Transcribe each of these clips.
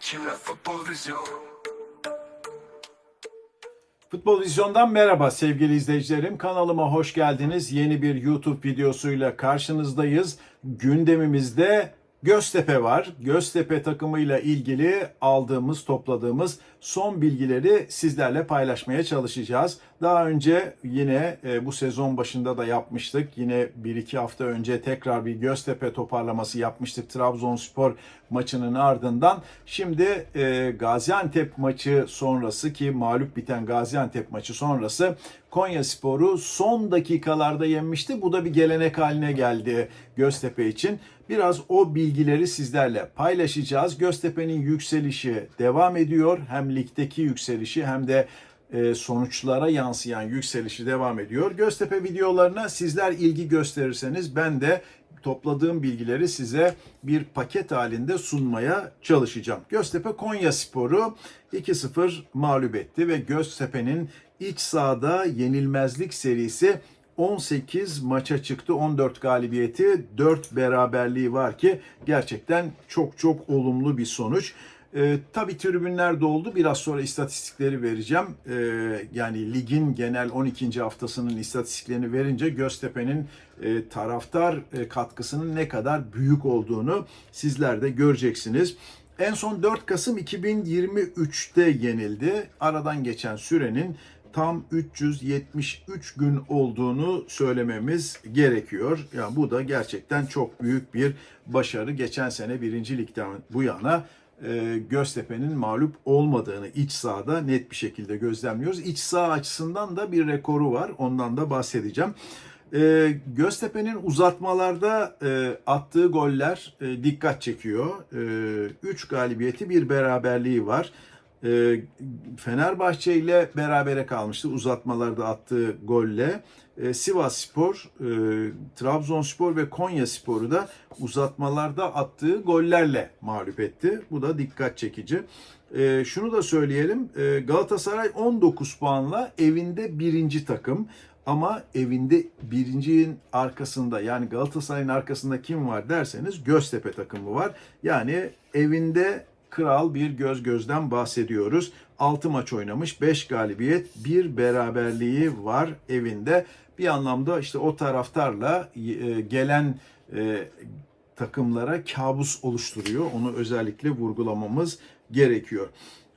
İle futbol vizyon Futbol Vizyon'dan merhaba sevgili izleyicilerim. Kanalıma hoş geldiniz. Yeni bir YouTube videosuyla karşınızdayız. Gündemimizde Göztepe var. Göztepe takımıyla ilgili aldığımız, topladığımız son bilgileri sizlerle paylaşmaya çalışacağız. Daha önce yine e, bu sezon başında da yapmıştık. Yine 1-2 hafta önce tekrar bir Göztepe toparlaması yapmıştık Trabzonspor maçının ardından. Şimdi e, Gaziantep maçı sonrası ki mağlup biten Gaziantep maçı sonrası Konya Sporu son dakikalarda yenmişti. Bu da bir gelenek haline geldi Göztepe için. Biraz o bilgileri sizlerle paylaşacağız. Göztepe'nin yükselişi devam ediyor. Hem ligdeki yükselişi hem de e, sonuçlara yansıyan yükselişi devam ediyor. Göztepe videolarına sizler ilgi gösterirseniz ben de topladığım bilgileri size bir paket halinde sunmaya çalışacağım. Göztepe Konya Sporu 2-0 mağlup etti ve Göztepe'nin iç sahada yenilmezlik serisi 18 maça çıktı. 14 galibiyeti, 4 beraberliği var ki gerçekten çok çok olumlu bir sonuç. Ee, tabii tribünler doldu. Biraz sonra istatistikleri vereceğim. Ee, yani ligin genel 12. haftasının istatistiklerini verince Göztepe'nin e, taraftar e, katkısının ne kadar büyük olduğunu sizler de göreceksiniz. En son 4 Kasım 2023'te yenildi. Aradan geçen sürenin tam 373 gün olduğunu söylememiz gerekiyor. Yani bu da gerçekten çok büyük bir başarı. Geçen sene 1. Lig'den bu yana e, Göztepe'nin mağlup olmadığını iç sahada net bir şekilde gözlemliyoruz. İç saha açısından da bir rekoru var. Ondan da bahsedeceğim. E, Göztepe'nin uzatmalarda e, attığı goller e, dikkat çekiyor. 3 galibiyeti bir beraberliği var. E, Fenerbahçe ile berabere kalmıştı uzatmalarda attığı golle. E, Sivas Spor, e, Trabzonspor ve Konya Spor'u da uzatmalarda attığı gollerle mağlup etti. Bu da dikkat çekici. E, şunu da söyleyelim. E, Galatasaray 19 puanla evinde birinci takım. Ama evinde birincinin arkasında yani Galatasaray'ın arkasında kim var derseniz Göztepe takımı var. Yani evinde kral bir göz gözden bahsediyoruz. 6 maç oynamış, 5 galibiyet, 1 beraberliği var evinde. Bir anlamda işte o taraftarla e, gelen e, takımlara kabus oluşturuyor. Onu özellikle vurgulamamız gerekiyor.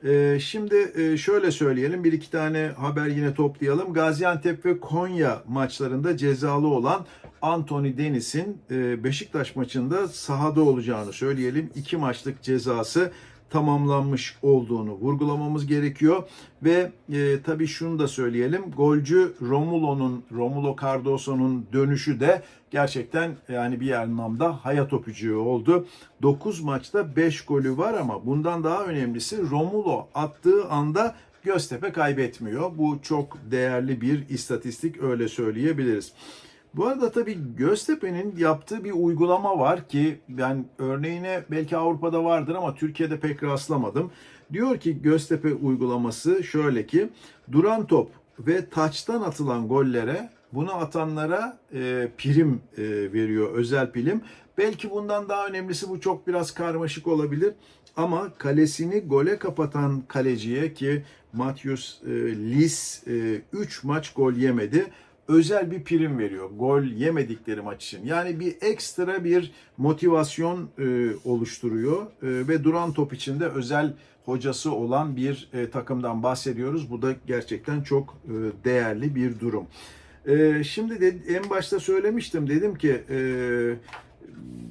Ee, şimdi e, şöyle söyleyelim bir iki tane haber yine toplayalım. Gaziantep ve Konya maçlarında cezalı olan Anthony Deniz'in e, Beşiktaş maçında sahada olacağını söyleyelim. İki maçlık cezası tamamlanmış olduğunu vurgulamamız gerekiyor. Ve e, tabii şunu da söyleyelim. Golcü Romulo'nun, Romulo Cardoso'nun dönüşü de gerçekten yani bir anlamda hayat öpücüğü oldu. 9 maçta 5 golü var ama bundan daha önemlisi Romulo attığı anda Göztepe kaybetmiyor. Bu çok değerli bir istatistik öyle söyleyebiliriz. Bu arada tabii Göztepe'nin yaptığı bir uygulama var ki ben örneğine belki Avrupa'da vardır ama Türkiye'de pek rastlamadım. Diyor ki Göztepe uygulaması şöyle ki duran top ve taçtan atılan gollere bunu atanlara e, prim e, veriyor özel prim. Belki bundan daha önemlisi bu çok biraz karmaşık olabilir. Ama kalesini gole kapatan kaleciye ki Matius e, Lis 3 maç gol yemedi özel bir prim veriyor gol yemedikleri maç için. Yani bir ekstra bir motivasyon e, oluşturuyor e, ve duran top için de özel hocası olan bir e, takımdan bahsediyoruz. Bu da gerçekten çok e, değerli bir durum. E, şimdi de en başta söylemiştim dedim ki e,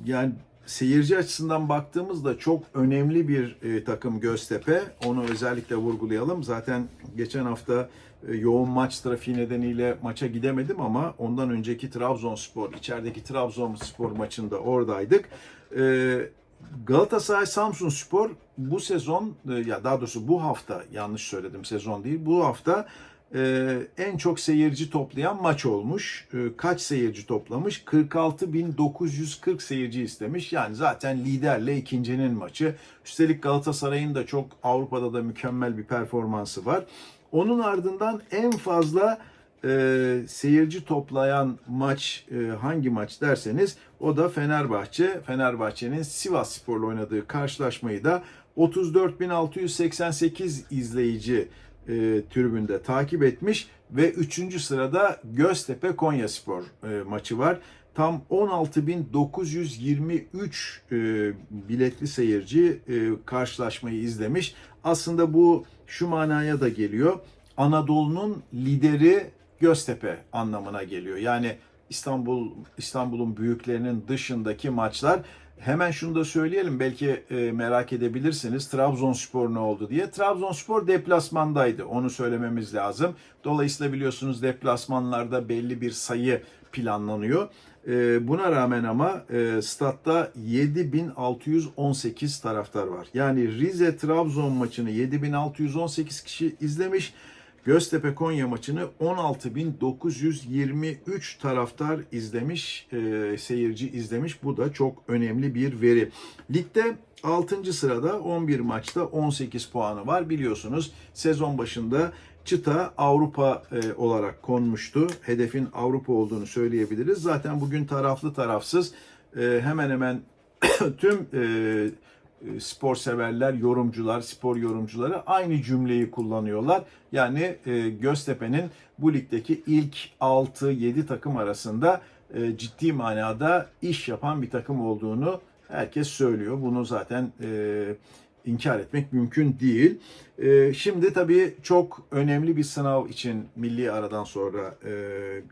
yani seyirci açısından baktığımızda çok önemli bir e, takım Göztepe. Onu özellikle vurgulayalım. Zaten geçen hafta yoğun maç trafiği nedeniyle maça gidemedim ama ondan önceki Trabzonspor, içerideki Trabzonspor maçında oradaydık. E, Galatasaray Samsun Spor bu sezon e, ya daha doğrusu bu hafta yanlış söyledim sezon değil bu hafta e, en çok seyirci toplayan maç olmuş. E, kaç seyirci toplamış? 46.940 seyirci istemiş. Yani zaten liderle ikincinin maçı. Üstelik Galatasaray'ın da çok Avrupa'da da mükemmel bir performansı var. Onun ardından en fazla e, seyirci toplayan maç e, hangi maç derseniz o da Fenerbahçe. Fenerbahçe'nin Sivas Spor'la oynadığı karşılaşmayı da 34.688 izleyici e, tribünde takip etmiş ve 3. sırada Göztepe Konya Spor e, maçı var. Tam 16.923 e, biletli seyirci e, karşılaşmayı izlemiş. Aslında bu şu manaya da geliyor. Anadolu'nun lideri Göztepe anlamına geliyor. Yani İstanbul İstanbul'un büyüklerinin dışındaki maçlar Hemen şunu da söyleyelim belki e, merak edebilirsiniz Trabzonspor ne oldu diye. Trabzonspor deplasmandaydı onu söylememiz lazım. Dolayısıyla biliyorsunuz deplasmanlarda belli bir sayı planlanıyor. E, buna rağmen ama e, statta 7618 taraftar var. Yani Rize Trabzon maçını 7618 kişi izlemiş. Göztepe Konya maçını 16.923 taraftar izlemiş, e, seyirci izlemiş. Bu da çok önemli bir veri. Ligde 6. sırada 11 maçta 18 puanı var. Biliyorsunuz sezon başında çıta Avrupa e, olarak konmuştu. Hedefin Avrupa olduğunu söyleyebiliriz. Zaten bugün taraflı tarafsız e, hemen hemen tüm e, spor severler, yorumcular, spor yorumcuları aynı cümleyi kullanıyorlar. Yani e, Göztepe'nin bu ligdeki ilk 6-7 takım arasında e, ciddi manada iş yapan bir takım olduğunu herkes söylüyor. Bunu zaten e, inkar etmek mümkün değil. E, şimdi tabii çok önemli bir sınav için milli aradan sonra e,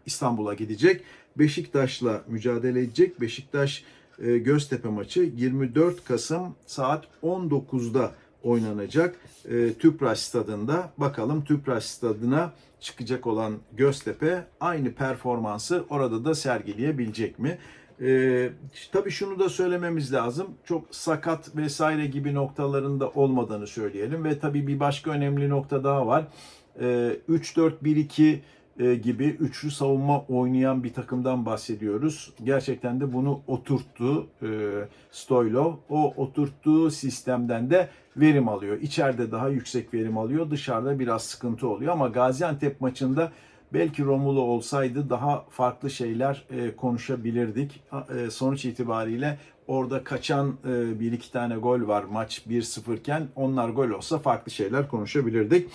İstanbul'a gidecek. Beşiktaş'la mücadele edecek. Beşiktaş e, Göztepe maçı 24 Kasım saat 19'da oynanacak e, Tüpraş stadında. Bakalım Tüpraş stadına çıkacak olan Göztepe aynı performansı orada da sergileyebilecek mi? E, tabii şunu da söylememiz lazım. Çok sakat vesaire gibi noktalarında olmadığını söyleyelim ve tabii bir başka önemli nokta daha var. E, 3-4-1-2 e, gibi üçlü savunma oynayan bir takımdan bahsediyoruz. Gerçekten de bunu oturttu e, Stoylov. O oturttuğu sistemden de verim alıyor. İçeride daha yüksek verim alıyor. Dışarıda biraz sıkıntı oluyor ama Gaziantep maçında belki Romulo olsaydı daha farklı şeyler e, konuşabilirdik. E, sonuç itibariyle orada kaçan e, bir iki tane gol var maç 1-0 iken onlar gol olsa farklı şeyler konuşabilirdik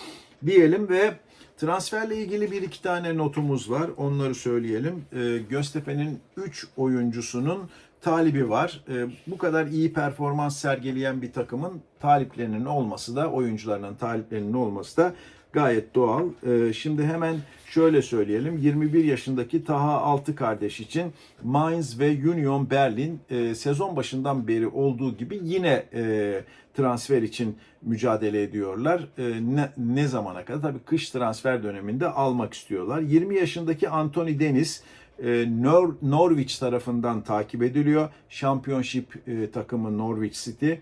diyelim ve Transferle ilgili bir iki tane notumuz var. Onları söyleyelim. E, Göztepe'nin 3 oyuncusunun talibi var. E, bu kadar iyi performans sergileyen bir takımın taliplerinin olması da, oyuncularının taliplerinin olması da gayet doğal. E, şimdi hemen şöyle söyleyelim. 21 yaşındaki Taha Altı kardeş için Mainz ve Union Berlin e, sezon başından beri olduğu gibi yine e, transfer için mücadele ediyorlar. E, ne, ne zamana kadar? Tabii kış transfer döneminde almak istiyorlar. 20 yaşındaki Anthony Dennis e, Nor Norwich tarafından takip ediliyor. Championship e, takımı Norwich City.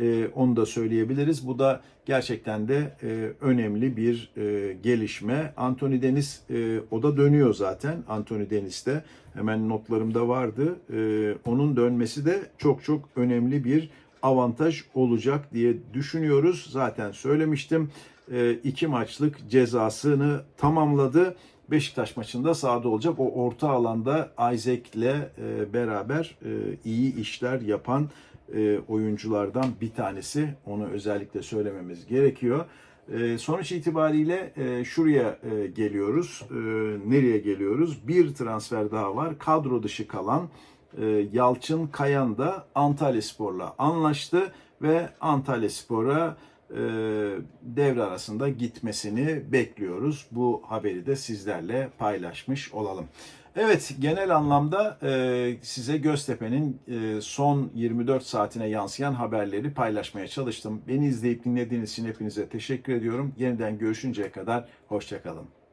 E, onu da söyleyebiliriz. Bu da gerçekten de e, önemli bir e, gelişme. Anthony Deniz e, o da dönüyor zaten. Anthony Deniz de hemen notlarımda vardı. Onun dönmesi de çok çok önemli bir avantaj olacak diye düşünüyoruz. Zaten söylemiştim. E, iki maçlık cezasını tamamladı. Beşiktaş maçında sahada olacak. O orta alanda Isaac'le e, beraber e, iyi işler yapan e, oyunculardan bir tanesi. Onu özellikle söylememiz gerekiyor. E, sonuç itibariyle e, şuraya e, geliyoruz. E, nereye geliyoruz? Bir transfer daha var. Kadro dışı kalan e, Yalçın Kayan da Antalya Spor'la anlaştı ve Antalya Spor'a devre arasında gitmesini bekliyoruz. Bu haberi de sizlerle paylaşmış olalım. Evet genel anlamda e, size Göztepe'nin e, son 24 saatine yansıyan haberleri paylaşmaya çalıştım. Beni izleyip dinlediğiniz için hepinize teşekkür ediyorum. Yeniden görüşünceye kadar hoşçakalın.